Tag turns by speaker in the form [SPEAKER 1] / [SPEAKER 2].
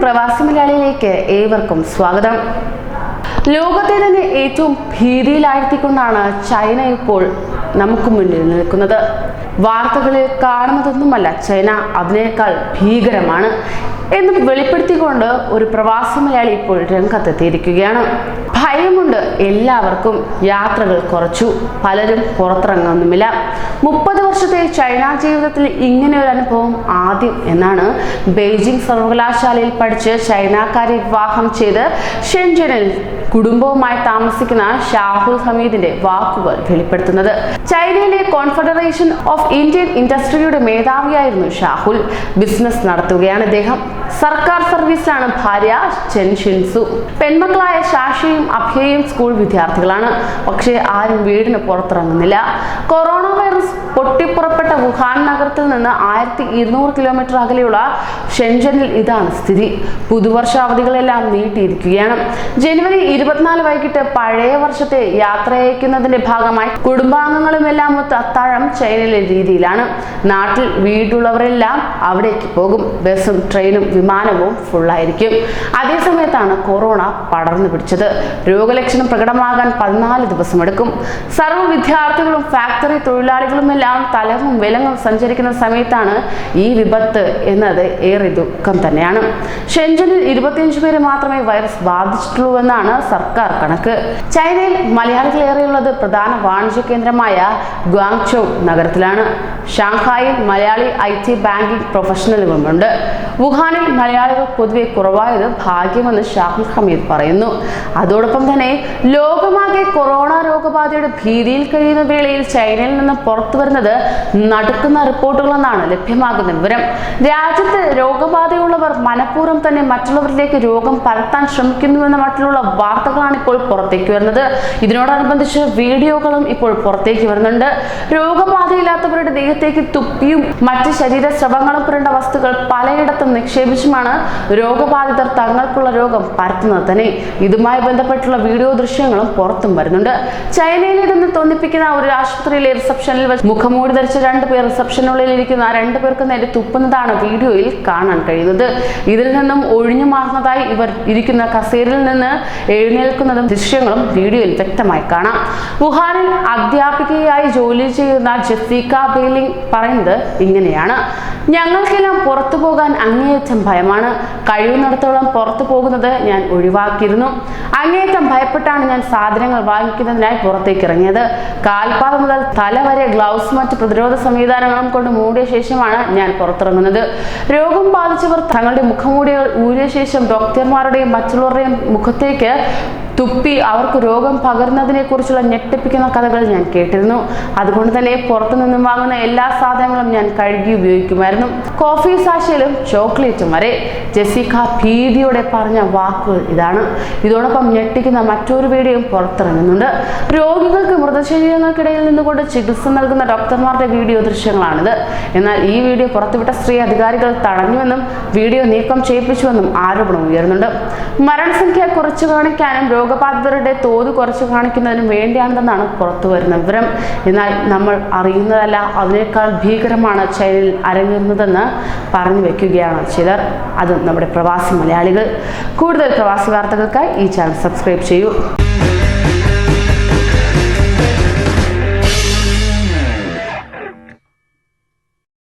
[SPEAKER 1] പ്രവാസി മലയാളിയിലേക്ക് ഏവർക്കും സ്വാഗതം. ലോകത്തെ തന്നെ ഏറ്റവും ഭീതിയിലാഴ്ത്തിക്കൊണ്ടാണ് ചൈന ഇപ്പോൾ നമുക്ക് മുന്നിൽ നിൽക്കുന്നത്. വാർത്തകളിൽ കാണുന്നതൊന്നുമല്ല ചൈന അതിനേക്കാൾ ഭീകരമാണ്. എന്ന് വെളിപ്പെടുത്തിക്കൊണ്ട് ഒരു പ്രവാസി മലയാളി ഇപ്പോൾ രംഗത്തെത്തിയിരിക്കുകയാണ്. ഭയമുണ്ട് എല്ലാവർക്കും യാത്രകൾ കുറച്ചു പലരും പുറത്തിറങ്ങുന്നുമില്ല. മുപ്പത് വർഷത്തെ ചൈന ജീവിതത്തിൽ ഇങ്ങനെ ഒരു അനുഭവം ആദ്യം എന്നാണ് ബെയ്ജിംഗ് സർവകലാശാലയിൽ പഠിച്ച് ചൈനക്കാരെ വിവാഹം ചെയ്ത് ഷെൻജനിൽ കുടുംബവുമായി താമസിക്കുന്ന ഷാഹുൽ ഹമീദിന്റെ വാക്കുകൾ വെളിപ്പെടുത്തുന്നത്. ചൈനയിലെ കോൺഫെഡറേഷൻ ഓഫ് ഇന്ത്യൻ ഇൻഡസ്ട്രിയുടെ മേധാവിയായിരുന്നു ഷാഹുൽ. ബിസിനസ് നടത്തുകയാണ് ഇദ്ദേഹം. സർക്കാർ സർവീസിലാണ് ഭാര്യ ചെൻ ഷിൻസു. പെൺമക്കളായ ശാഷിയും അഭയയും സ്കൂൾ വിദ്യാർത്ഥികളാണ്. പക്ഷേ ആരും വീടിന് പുറത്തിറങ്ങുന്നില്ല. കൊറോണ വൈറസ് പൊട്ടിപ്പുറപ്പെട്ട വുഹാൻ നഗരത്തിൽ നിന്ന് ആയിരത്തി ഇരുന്നൂറ് കിലോമീറ്റർ അകലെയുള്ള ഷെൻജനിൽ ഇതാണ് സ്ഥിതി. പുതുവർഷാവധികളെല്ലാം നീട്ടിയിരിക്കുകയാണ്. ജനുവരി ഇരുപത്തിനാല് വൈകിട്ട് പഴയ വർഷത്തെ യാത്രയക്കുന്നതിന്റെ ഭാഗമായി കുടുംബാംഗങ്ങളുമെല്ലാം ഒത്ത് അത്താഴം ചൈനയിലെ രീതിയിലാണ്. നാട്ടിൽ വീടുള്ളവരെല്ലാം അവിടേക്ക് പോകും. ബസ്സും ട്രെയിനും വിമാനവും ഫുള്ളായിരിക്കും അതേസമയത്താണ് കൊറോണ പടർന്നു പിടിച്ചത്. രോഗലക്ഷണം പ്രകടമാകാൻ പതിനാല് ദിവസമെടുക്കും. സർവ വിദ്യാർത്ഥികളും ഫാക്ടറി തൊഴിലാളികളുമെല്ലാം തലവും വിലങ്ങും സഞ്ചരിക്കുന്ന സമയത്താണ് ഈ വിപത്ത് എന്നത് ഏറെ ദുഃഖം തന്നെയാണ്. ഷെൻജനിൽ ഇരുപത്തിയഞ്ച് പേരെ മാത്രമേ വൈറസ് ബാധിച്ചിട്ടുള്ളൂ എന്നാണ് സർക്കാർ കണക്ക്. ചൈനയിൽ മലയാളികൾ ഏറെയുള്ളത് പ്രധാന വാണിജ്യ കേന്ദ്രമായ ഗ്വാങ്ചോ നഗരത്തിലാണ്. ഷാങ്ഹായിൽ മലയാളി ഐ ടി ബാങ്കിംഗ് പ്രൊഫഷണലുകളുമുണ്ട് വുഹാനിൽ മലയാളികൾ പൊതുവെ കുറവായത് ഭാഗ്യമെന്ന് ഷാഹുൽ ഹമീദ് പറയുന്നു. അതോടൊപ്പം തന്നെ ലോകമാകെ കൊറോണ രോഗബാധയുടെ ഭീതിയിൽ കഴിയുന്ന വേളയിൽ ചൈനയിൽ നിന്ന് പുറത്തു വരുന്നത് നടക്കുന്ന റിപ്പോർട്ടുകളെന്നാണ് ലഭ്യമാകുന്ന വിവരം. രാജ്യത്ത് രോഗബാധയുള്ളവർ മനഃപൂർവം തന്നെ മറ്റുള്ളവരിലേക്ക് രോഗം പരത്താൻ ശ്രമിക്കുന്നുവെന്ന മട്ടിലുള്ള വാർത്തകളാണ് ഇപ്പോൾ പുറത്തേക്ക് വരുന്നത്. ഇതിനോടനുബന്ധിച്ച് വീഡിയോകളും ഇപ്പോൾ പുറത്തേക്ക് വരുന്നുണ്ട്. രോഗബാധയില്ലാത്തവരുടെ ദേഹത്തേക്ക് തുപ്പിയും മറ്റ് ശരീര സ്രവങ്ങളും പുരണ്ട വസ്തുക്കൾ പലയിടത്തും നിക്ഷേപിച്ചുമാണ് രോഗബാധിതർ തങ്ങൾക്കുള്ള രോഗം പരത്തുന്നത് തന്നെ. ഇതുമായി ബന്ധപ്പെട്ടുള്ള വീഡിയോ ദൃശ്യങ്ങളും പുറത്തും വരുന്നുണ്ട്. ചൈനയിൽ തന്നെ തോന്നിപ്പിക്കുന്ന ഒരു ആശുപത്രിയിലെ റിസപ്ഷനിൽ മുഖംമൂടി ധരിച്ച രണ്ട് പേർ റിസപ്ഷനുള്ളിൽ ഇരിക്കുന്ന. രണ്ട് പേർക്ക് നേരെ തുപ്പുന്നതാണ് വീഡിയോയിൽ കാണാൻ കഴിയുന്നത്. ഇതിൽ നിന്നും ഒഴിഞ്ഞു മാറുന്നതായി ഇവർ ഇരിക്കുന്ന കസേരയിൽ നിന്ന് എഴുന്നേൽക്കുന്നതും ദൃശ്യങ്ങളും വീഡിയോയിൽ വ്യക്തമായി കാണാം. വുഹാനിൽ അധ്യാപികയായി ജോലി ചെയ്യുന്ന ജെസിക്ക ബെയിലിംഗ് പറയുന്നത് ഇങ്ങനെയാണ്. ഞങ്ങൾക്കെല്ലാം പുറത്തു പോകാൻ അങ്ങേയറ്റം ഭയമാണ്. കഴിയുന്നിടത്തോളം പുറത്തു പോകുന്നത് ഞാൻ ഒഴിവാക്കിയിരുന്നു. അങ്ങേയറ്റം ഭയപ്പെട്ടാണ് ഞാൻ സാധനങ്ങൾ വാങ്ങിക്കുന്നതിനായി പുറത്തേക്ക് ഇറങ്ങിയത്. കാൽപാദം മുതൽ തല വരെ ഗ്ലൗസ് മറ്റ് പ്രതിരോധ സംവിധാനങ്ങളും കൊണ്ട് മൂടിയ ശേഷമാണ് ഞാൻ പുറത്തിറങ്ങുന്നത്. രോഗം ബാധിച്ചവർ തങ്ങളുടെ മുഖം മൂടിയ ഊരിയ ശേഷം ഡോക്ടർമാരുടെയും മറ്റുള്ളവരുടെയും മുഖത്തേക്ക് തുപ്പി അവർക്ക് രോഗം പകർന്നതിനെ കുറിച്ചുള്ള ഞെട്ടിപ്പിക്കുന്ന കഥകൾ ഞാൻ കേട്ടിരുന്നു. അതുകൊണ്ട് തന്നെ പുറത്തു നിന്നും വാങ്ങുന്ന എല്ലാ സാധനങ്ങളും ഞാൻ കഴുകി ഉപയോഗിക്കുമായിരുന്നു. കോഫി സാശയിലും ചോക്ലേറ്റും വരെ. ജെസിക്ക ഭീതിയോടെ പറഞ്ഞ വാക്കുകൾ ഇതാണ്. ഇതോടൊപ്പം ഞെട്ടിക്കുന്ന മറ്റൊരു വീഡിയോയും പുറത്തിറങ്ങുന്നുണ്ട്. രോഗികൾക്ക് മൃതശരീരങ്ങൾക്കിടയിൽ നിന്നുകൊണ്ട് ചികിത്സ നൽകുന്ന ഡോക്ടർമാരുടെ വീഡിയോ ദൃശ്യങ്ങളാണിത്. എന്നാൽ ഈ വീഡിയോ പുറത്തുവിട്ട സ്ത്രീ അധികാരികൾ തടഞ്ഞുവെന്നും വീഡിയോ നീക്കം ചെയ്യിപ്പിച്ചുവെന്നും ആരോപണം ഉയർന്നുണ്ട് മരണസംഖ്യ കുറച്ചു കാണിക്കാനും രോഗബാധിതരുടെ തോത് കുറച്ച് കാണിക്കുന്നതിനും വേണ്ടിയാണെന്നാണ് പുറത്തു വരുന്ന വിവരം. എന്നാൽ നമ്മൾ അറിയുന്നതല്ല അതിനേക്കാൾ ഭീകരമാണ് ചൈനയിൽ അരങ്ങേറുന്നതെന്ന് പറഞ്ഞു വെക്കുകയാണ് ചിലർ. അതും നമ്മുടെ പ്രവാസി മലയാളികൾ. കൂടുതൽ പ്രവാസി വാർത്തകൾക്കായി ഈ ചാനൽ സബ്സ്ക്രൈബ് ചെയ്യൂ.